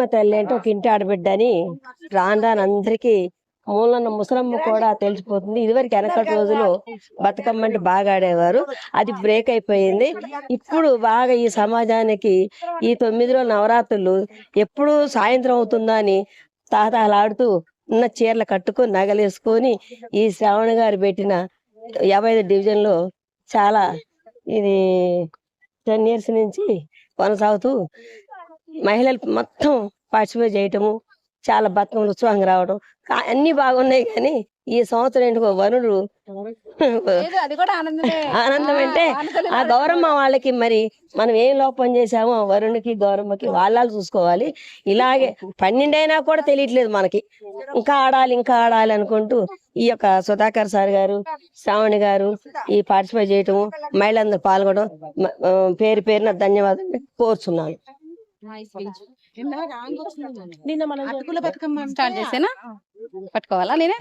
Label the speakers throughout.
Speaker 1: ఇందిరమ్మ తల్లి అంటే ఒక ఇంటి ఆడబిడ్డ అని రాను రాను అందరికీ మూలన్న ముసలమ్మ కూడా తెలిసిపోతుంది. ఇదివరకు వెనకటి రోజులు బతుకమ్మ అంటే బాగా ఆడేవారు. అది బ్రేక్ అయిపోయింది. ఇప్పుడు బాగా ఈ సమాజానికి ఈ తొమ్మిది రోజుల నవరాత్రులు ఎప్పుడు సాయంత్రం అవుతుందా అని తాతాలాడుతూ ఉన్న చీరలు కట్టుకొని నగలేసుకొని ఈ శ్రావణ గారు పెట్టిన యాభై ఐదు డివిజన్లో చాలా ఇది టెన్ ఇయర్స్ నుంచి కొనసాగుతూ మహిళలు మొత్తం పార్టిసిపేట్ చేయటము చాలా బతుకమ్మలు ఉత్సాహంగా రావడం అన్ని బాగున్నాయి కానీ ఈ సంవత్సరం ఏంటో
Speaker 2: ఆనందమే.
Speaker 1: ఆనందం అంటే
Speaker 2: ఆ,
Speaker 1: గౌరమ్మ వాళ్ళకి మరి మనం ఏం లోపం చేసామో ఆ వరుణ్కి గౌరమ్మకి వాళ్ళ చూసుకోవాలి. ఇలాగే పన్నెండైనా కూడా తెలియట్లేదు మనకి. ఇంకా ఆడాలి ఇంకా ఆడాలి అనుకుంటూ ఈ యొక్క సుధాకర్ సార్ గారు శ్రావణి గారు ఈ పార్టిసిపేట్ చేయటము మహిళలందరూ పాల్గొనడం పేరు పేరున ధన్యవాదాలు కోరుచున్నాను.
Speaker 2: నిన్న మనం అటుకుల బతుకమ్మ స్టార్ట్ చేసేనా? పట్టుకోవాలా నేనే?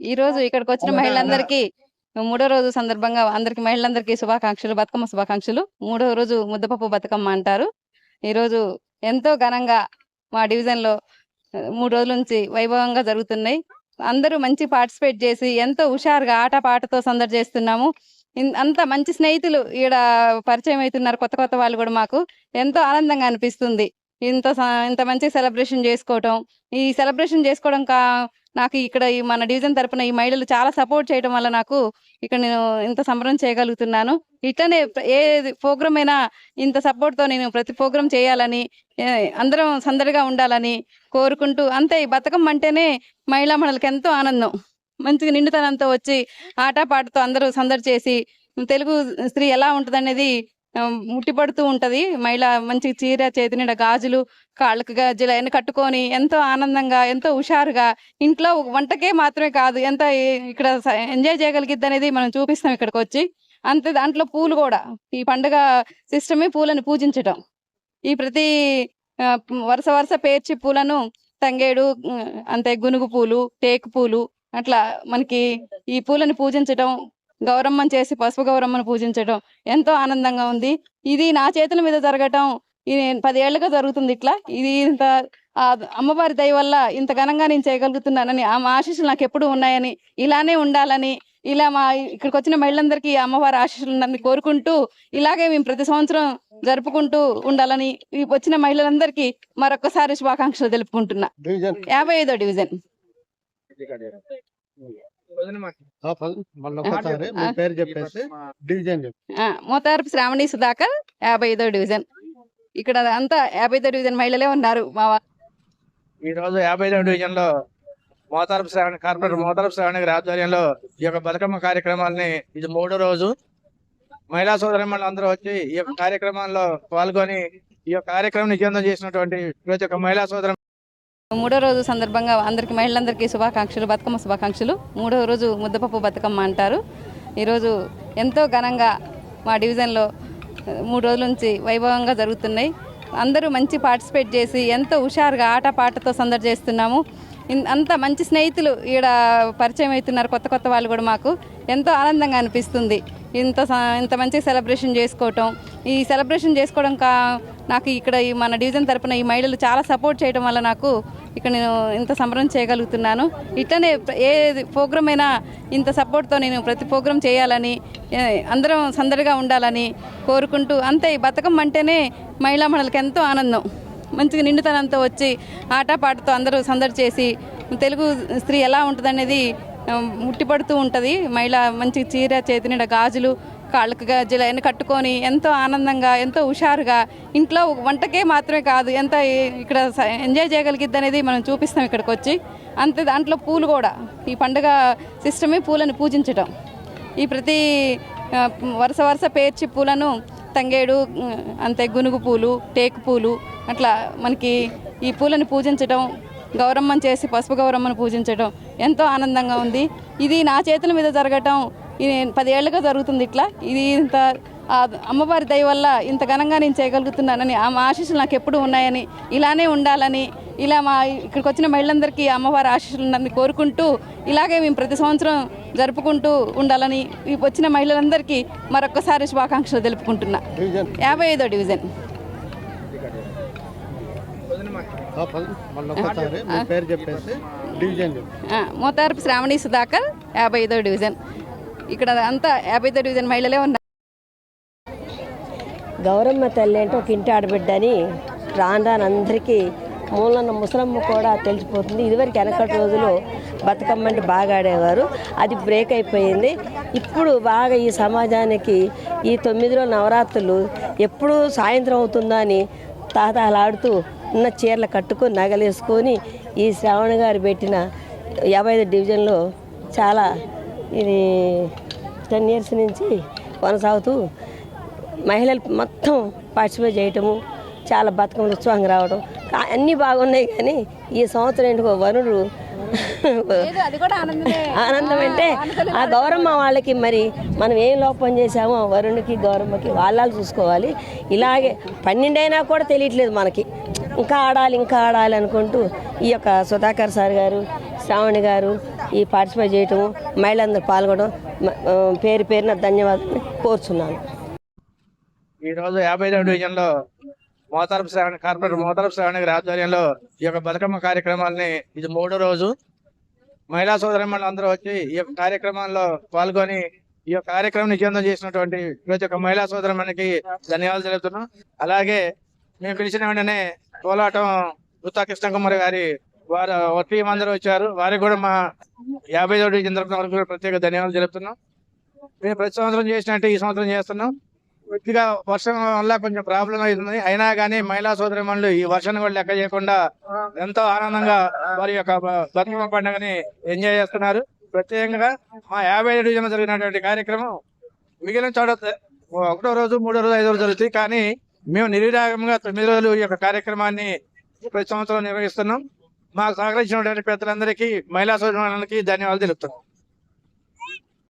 Speaker 2: ఈ రోజు ఇక్కడికి వచ్చిన మహిళలందరికీ మూడో రోజు సందర్భంగా అందరికి మహిళలందరికీ శుభాకాంక్షలు బతుకమ్మ శుభాకాంక్షలు. మూడో రోజు ముద్దపప్పు బతుకమ్మ అంటారు. ఈ రోజు ఎంతో ఘనంగా మా డివిజన్లో మూడు రోజుల నుంచి వైభవంగా జరుగుతున్నాయి. అందరూ మంచి పార్టిసిపేట్ చేసి ఎంతో హుషారుగా ఆట పాటతో సందడి చేస్తున్నాము. అంత మంచి స్నేహితులు ఈడ పరిచయం అవుతున్నారు కొత్త కొత్త వాళ్ళు కూడా మాకు. ఎంతో ఆనందంగా అనిపిస్తుంది. ఇంత ఇంత మంచి సెలబ్రేషన్ చేసుకోవటం. ఈ సెలబ్రేషన్ చేసుకోవడం కా నాకు ఇక్కడ ఈ మన డివిజన్ తరపున ఈ మహిళలు చాలా సపోర్ట్ చేయడం వల్ల నాకు ఇక్కడ నేను ఇంత సంబరం చేయగలుగుతున్నాను. ఇట్లనే ఏ ప్రోగ్రామ్ అయినా ఇంత సపోర్ట్తో నేను ప్రతి ప్రోగ్రామ్ చేయాలని అందరం సందడిగా ఉండాలని కోరుకుంటూ అంతే ఈ బతుకమ్మ అంటేనే మహిళా మండలికి ఎంతో ఆనందం. మంచిగా నిండుతనంతో వచ్చి ఆటపాటతో అందరూ సందడి చేసి తెలుగు స్త్రీ ఎలా ఉంటుంది అనేది ముట్టిపడుతూ ఉంటది. మహిళ మంచి చీర చేతి నిండా గాజులు కాళ్ళకు గాజులు అన్ని కట్టుకొని ఎంతో ఆనందంగా ఎంతో హుషారుగా ఇంట్లో వంటకే మాత్రమే కాదు ఎంత ఇక్కడ ఎంజాయ్ చేయగలిగిద్ది అనేది మనం చూపిస్తాం ఇక్కడికి వచ్చి అంతే దాంట్లో పూలు కూడా ఈ పండుగ సిస్టమే పూలను పూజించటం. ఈ ప్రతి వరుస వరుస పేర్చి పూలను తంగేడు అంతే గునుగు పూలు టేకు పూలు అట్లా మనకి ఈ పూలను పూజించటం గౌరమ్మని చేసి పసుపు గౌరమ్మను పూజించటం ఎంతో ఆనందంగా ఉంది. ఇది నా చేతుల మీద జరగటం ఇది పదేళ్ళుగా జరుగుతుంది ఇట్లా. ఇది ఇంత ఆ అమ్మవారి దయ వల్ల ఇంత ఘనంగా నేను చేయగలుగుతున్నానని ఆమె ఆశీస్సులు నాకు ఎప్పుడు ఉన్నాయని ఇలానే ఉండాలని ఇలా మా ఇక్కడికి వచ్చిన మహిళలందరికీ అమ్మవారి ఆశీస్సులు ఉండాలని కోరుకుంటూ ఇలాగే మేము ప్రతి సంవత్సరం జరుపుకుంటూ ఉండాలని ఈ వచ్చిన మహిళలందరికీ మరొకసారి శుభాకాంక్షలు తెలుపుకుంటున్నా.
Speaker 3: డివిజన్
Speaker 2: యాభై ఐదో డివిజన్. మోతారపు శ్రావణి సుధాకర్ యాభై ఐదో డివిజన్. ఇక్కడ అంతా యాభై ఐదో డివిజన్ మహిళలే ఉన్నారు మా
Speaker 4: ఈ రోజు యాభై ఐదవ డివిజన్లో మోతారపు శ్రావణ కార్పొరేటర్ మోతారపు శ్రావణ గారి ఆధ్వర్యంలో ఈ యొక్క బతుకమ్మ కార్యక్రమాలని ఇది మూడో రోజు. మహిళా సోదరి అందరూ వచ్చి ఈ యొక్క కార్యక్రమాల్లో పాల్గొని ఈ యొక్క కార్యక్రమం విజయవంతం చేసినటువంటి ప్రతి ఒక్క మహిళా సోదరి
Speaker 2: మూడో రోజు సందర్భంగా అందరికీ మహిళలందరికీ శుభాకాంక్షలు బతుకమ్మ శుభాకాంక్షలు. మూడో రోజు ముద్దపప్పు బతుకమ్మ అంటారు. ఈరోజు ఎంతో ఘనంగా మా డివిజన్లో మూడు రోజుల నుంచి వైభవంగా జరుగుతున్నాయి. అందరూ మంచి పార్టిసిపేట్ చేసి ఎంతో హుషారుగా ఆట పాటతో సందడి చేస్తున్నాము. ఇన్- అంత మంచి స్నేహితులు ఈడ పరిచయం అవుతున్నారు కొత్త కొత్త వాళ్ళు కూడా మాకు. ఎంతో ఆనందంగా అనిపిస్తుంది. ఇంత ఇంత మంచి సెలబ్రేషన్ చేసుకోవటం ఈ సెలబ్రేషన్ చేసుకోవడం కా నాకు ఇక్కడ ఈ మన డివిజన్ తరపున ఈ మహిళలు చాలా సపోర్ట్ చేయడం వల్ల నాకు ఇక్కడ నేను ఇంత సంబరం చేయగలుగుతున్నాను. ఇట్లనే ఏ ప్రోగ్రామ్ అయినా ఇంత సపోర్ట్తో నేను ప్రతి ప్రోగ్రామ్ చేయాలని అందరం సందడిగా ఉండాలని కోరుకుంటూ అంతే ఈ బతకం అంటేనే మహిళా మండలికి ఎంతో ఆనందం. మంచిగా నిండుతనంతో వచ్చి ఆటపాటతో అందరూ సందడి చేసి తెలుగు స్త్రీ ఎలా ఉంటుందనేది ముట్టిపడుతూ ఉంటుంది. మహిళ మంచి చీర చేతి నిండా గాజులు కాళ్ళకు గజ్జలైన కట్టుకొని ఎంతో ఆనందంగా ఎంతో హుషారుగా ఇంట్లో వంటకే మాత్రమే కాదు ఎంత ఇక్కడ ఎంజాయ్ చేయగలిగిద్ది అనేది మనం చూపిస్తాం ఇక్కడికి వచ్చి అంతే దాంట్లో పూలు కూడా ఈ పండుగ సిస్టమే పూలను పూజించటం. ఈ ప్రతి వరుస వరుస పేర్చి పూలను తంగేడు అంతే గునుగు పూలు టేకు పూలు అట్లా మనకి ఈ పూలను పూజించటం గౌరమ్మను చేసి పసుపు గౌరమ్మను పూజించటం ఎంతో ఆనందంగా ఉంది. ఇది నా చేతుల మీద జరగటం ఇది పదేళ్ళుగా జరుగుతుంది ఇట్లా. ఇది ఇంత ఆ అమ్మవారి దయ వల్ల ఇంత ఘనంగా నేను చేయగలుగుతున్నానని ఆమె ఆశీస్సులు నాకు ఎప్పుడు ఉన్నాయని ఇలానే ఉండాలని ఇలా మా ఇక్కడికి వచ్చిన మహిళలందరికీ అమ్మవారి ఆశీస్సులు ఉండాలని కోరుకుంటూ ఇలాగే మేము ప్రతి సంవత్సరం జరుపుకుంటూ ఉండాలని వచ్చిన మహిళలందరికీ మరొకసారి శుభాకాంక్షలు తెలుపుకుంటున్నా. యాభై ఐదో డివిజన్.
Speaker 3: ఆ,
Speaker 2: ఆ, మోతారపు శ్రావణి సుధాకర్ యాభై ఐదో డివిజన్. ఇక్కడ అంతా యాభై ఐదో డివిజన్ మహిళలే ఉన్నారు.
Speaker 1: గౌరమ్మ తల్లి అంటే ఒక ఇంటి ఆడబిడ్డ అని రాను రాను అందరికీ మూలన్న ముసలమ్మ కూడా తెలిసిపోతుంది. ఇదివరకు వెనకటి రోజులు బతుకమ్మ అంటే బాగా ఆడేవారు. అది బ్రేక్ అయిపోయింది. ఇప్పుడు బాగా ఈ సమాజానికి ఈ తొమ్మిది రోజుల నవరాత్రులు ఎప్పుడు సాయంత్రం అవుతుందా అని తాతాలాడుతూ ఉన్న చీరలు కట్టుకొని నగలేసుకొని ఈ శ్రావణ గారు పెట్టిన యాభై ఐదు డివిజన్లో చాలా ఇది టెన్ ఇయర్స్ నుంచి కొనసాగుతూ మహిళలు మొత్తం పార్టిసిపేట్ చేయటము చాలా బతుకమ్మలు ఉత్సాహంగా రావడం అన్నీ బాగున్నాయి కానీ ఈ సంవత్సరం ఏంటో వరుడు ఆనందం అంటే ఆ గౌరమ్మ వాళ్ళకి మరి మనం ఏం లోపం చేసామో వరుణ్కి గౌరమ్మకి వాళ్ళ చూసుకోవాలి. ఇలాగే పన్నెండైనా కూడా తెలియట్లేదు మనకి. ఇంకా ఆడాలి ఇంకా ఆడాలి అనుకుంటూ ఈ యొక్క సుధాకర్ సార్ గారు శ్రావణి గారు ఈ పార్టిసిపేట్ చేయటం మహిళలందరూ పాల్గొనడం పేరు పేరున ధన్యవాదాలు కోరుచున్నాను.
Speaker 4: ఈ రోజు యాభై రెండు డివిజన్లో మోతారపు శ్రావణ కార్పొరేటర్ మోతారపు శ్రావణి గారి ఆధ్వర్యంలో ఈ యొక్క బతుకమ్మ కార్యక్రమాలని ఇది మూడో రోజు. మహిళా సోదరి అందరూ వచ్చి ఈ యొక్క కార్యక్రమాల్లో పాల్గొని ఈ యొక్క కార్యక్రమం విజయవంతం చేసినటువంటి ప్రతి ఒక్క మహిళా సోదరమణికి ధన్యవాదాలు తెలుపుతున్నాం. అలాగే మేము పిలిచిన వెంటనే కోలాటం గుత్తా కృష్ణ కుమార్ గారి వారు ఒక టీం అందరూ వచ్చారు. వారికి కూడా మా యాభై ఐదో చంద్రబాబు వారికి కూడా ప్రత్యేక ధన్యవాదాలు తెలుపుతున్నాం. మేము ప్రతి సంవత్సరం చేసినట్టు ఈ సంవత్సరం చేస్తున్నాం. కొద్దిగా వర్షం వల్ల కొంచెం ప్రాబ్లం అవుతుంది. అయినా కానీ మహిళా సోదరిమణులు ఈ వర్షాన్ని కూడా లెక్క చేయకుండా ఎంతో ఆనందంగా వారి యొక్క బతుకమ్మ పండుగని ఎంజాయ్ చేస్తున్నారు. ప్రత్యేకంగా మా యాభై ఏడు డివిజన్ జరిగినటువంటి కార్యక్రమం మిగిలిన చోట ఒకటో రోజు మూడో రోజు ఐదో రోజు జరుగుతాయి. కానీ మేము నిర్విరాగంగా తొమ్మిది రోజులు ఈ యొక్క కార్యక్రమాన్ని ప్రతి సంవత్సరం నిర్వహిస్తున్నాం. మాకు సహకరించిన పెద్దలందరికీ మహిళా సోదరులకి ధన్యవాదాలు తెలుపుతున్నాం.